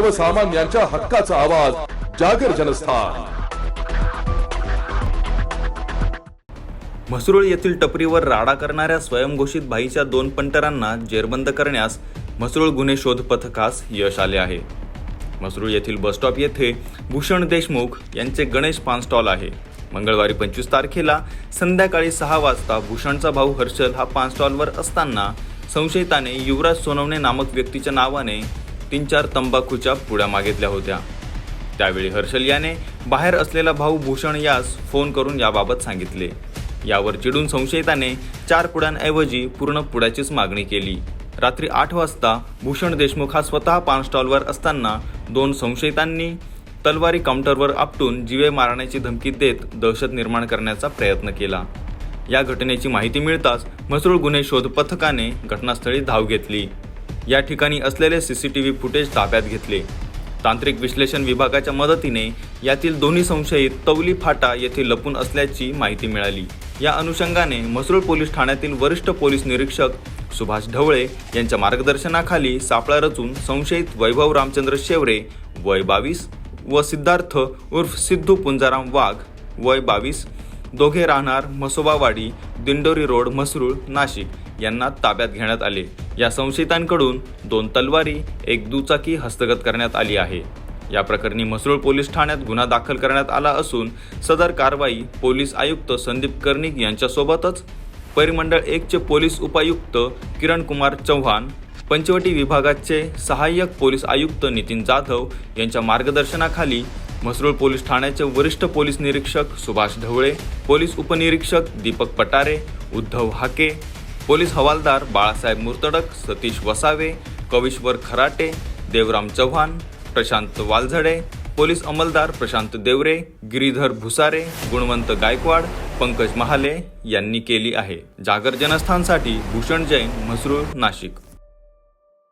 सर्वसामान्यांच्या हक्काचा आवाज जागर जनस्थान. म्हसरूळ येथील टपरीवर राडा करणाऱ्या स्वयंघोषित भाईच्या दोन पंटरांना जेरबंद करण्यास म्हसरूळ गुन्हे शोध पथकास यश आले आहे. म्हसरूळ येथील बसस्टॉप येथे भूषण देशमुख यांचे गणेश पान स्टॉल आहे. मंगळवारी पंचवीस तारखेला संध्याकाळी सहा वाजता भूषणचा भाऊ हर्षल हा पान स्टॉलवर असताना संशयिताने युवराज सोनवणे नामक व्यक्तीच्या नावाने तीन चार तंबाखूच्या पुड्या मागितल्या होत्या. त्यावेळी हर्षल याने बाहेर असलेला भाऊ भूषण यास फोन करून याबाबत सांगितले. यावर चिडून संशयिताने चार पुड्यांऐवजी पूर्ण पुड्याचीच मागणी केली. रात्री आठ वाजता भूषण देशमुख हा स्वतः पान स्टॉलवर असताना दोन संशयितांनी तलवारी काउंटरवर आपटून जीवे मारण्याची धमकी देत दहशत निर्माण करण्याचा प्रयत्न केला. या घटनेची माहिती मिळताच म्हसरूळ गुन्हे शोध पथकाने घटनास्थळी धाव घेतली. या ठिकाणी असलेले C C T V footage ताब्यात घेतले. तांत्रिक विश्लेषण विभागाच्या मदतीने यातील दोन्ही संशयित तवली फाटा येथे लपून असल्याची माहिती मिळाली. या अनुषंगाने म्हसरूळ पोलीस ठाण्यातील वरिष्ठ पोलीस निरीक्षक सुभाष ढवळे यांच्या मार्गदर्शनाखाली सापळा रचून संशयित वैभव रामचंद्र शेवरे वय बावीस व सिद्धार्थ उर्फ सिद्धू पुंजाराम वाघ वय बावीस दोघे राहणार म्हसोबावाडी दिंडोरी रोड म्हसरूळ नाशिक. यांना ताब्यात घेण्यात आले. या संशयितांकडून दोन तलवारी एक दुचाकी हस्तगत करण्यात आली आहे. या प्रकरणी म्हसरूळ पोलीस ठाण्यात गुन्हा दाखल करण्यात आला असून सदर कारवाई पोलीस आयुक्त संदीप कर्णिक यांच्यासोबतच परिमंडळ एकचे पोलीस उपायुक्त किरण कुमार चव्हाण पंचवटी विभागाचे सहाय्यक पोलीस आयुक्त नितीन जाधव यांच्या मार्गदर्शनाखाली म्हसरूळ पोलीस ठाण्याचे वरिष्ठ पोलीस निरीक्षक सुभाष ढवळे पोलीस उपनिरीक्षक दीपक पटारे उद्धव हाके पोलीस हवालदार बाळासाहेब मुर्तडक सतीश वसावे कविश्वर खराटे देवराम चव्हाण प्रशांत वालझडे पोलीस अंमलदार प्रशांत देवरे गिरीधर भुसारे गुणवंत गायकवाड पंकज महाले यांनी केली आहे. जागर जनस्थानसाठी भूषण जैन म्हसरूळ नाशिक.